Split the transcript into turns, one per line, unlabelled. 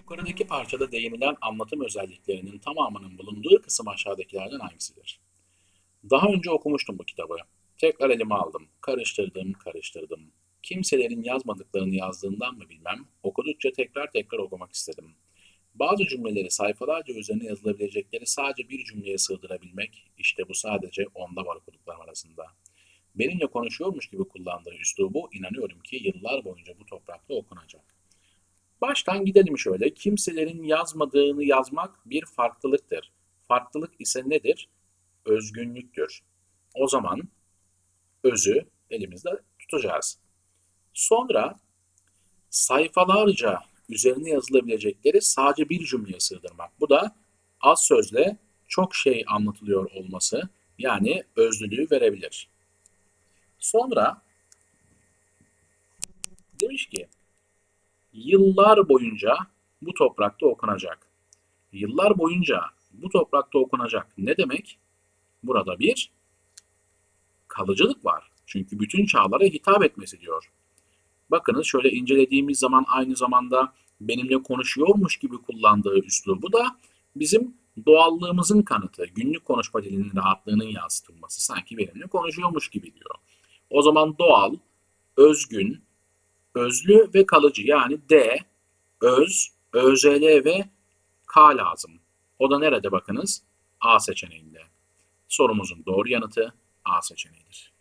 Yukarıdaki parçada değinilen anlatım özelliklerinin tamamının bulunduğu kısım aşağıdakilerden hangisidir? Daha önce okumuştum bu kitabı. Tekrar elime aldım. Karıştırdım, karıştırdım. Kimselerin yazmadıklarını yazdığından mı bilmem, okudukça tekrar tekrar okumak istedim. Bazı cümleleri sayfalarca üzerine yazılabilecekleri sadece bir cümleye sığdırabilmek, işte bu sadece onda var okuduklarım arasında. Benimle konuşuyormuş gibi kullandığı üslubu inanıyorum ki yıllar boyunca bu toprakta okunacak. Baştan gidelim şöyle. Kimselerin yazmadığını yazmak bir farklılıktır. Farklılık ise nedir? Özgünlüktür. O zaman özü elimizde tutacağız. Sonra sayfalarca üzerine yazılabilecekleri sadece bir cümleye sığdırmak. Bu da az sözle çok şey anlatılıyor olması yani özlülüğü verebilir. Sonra demiş ki yıllar boyunca bu toprakta okunacak. Yıllar boyunca bu toprakta okunacak ne demek? Burada bir kalıcılık var. Çünkü bütün çağlara hitap etmesi diyor. Bakınız şöyle incelediğimiz zaman aynı zamanda benimle konuşuyormuş gibi kullandığı üslubu da bizim doğallığımızın kanıtı. Günlük konuşma dilinin rahatlığının yansıtılması. Sanki benimle konuşuyormuş gibi diyor. O zaman doğal, özgün, özlü ve kalıcı yani D, öz, ÖZL ve K lazım. O da nerede bakınız? A seçeneğinde. Sorumuzun doğru yanıtı A seçeneğidir.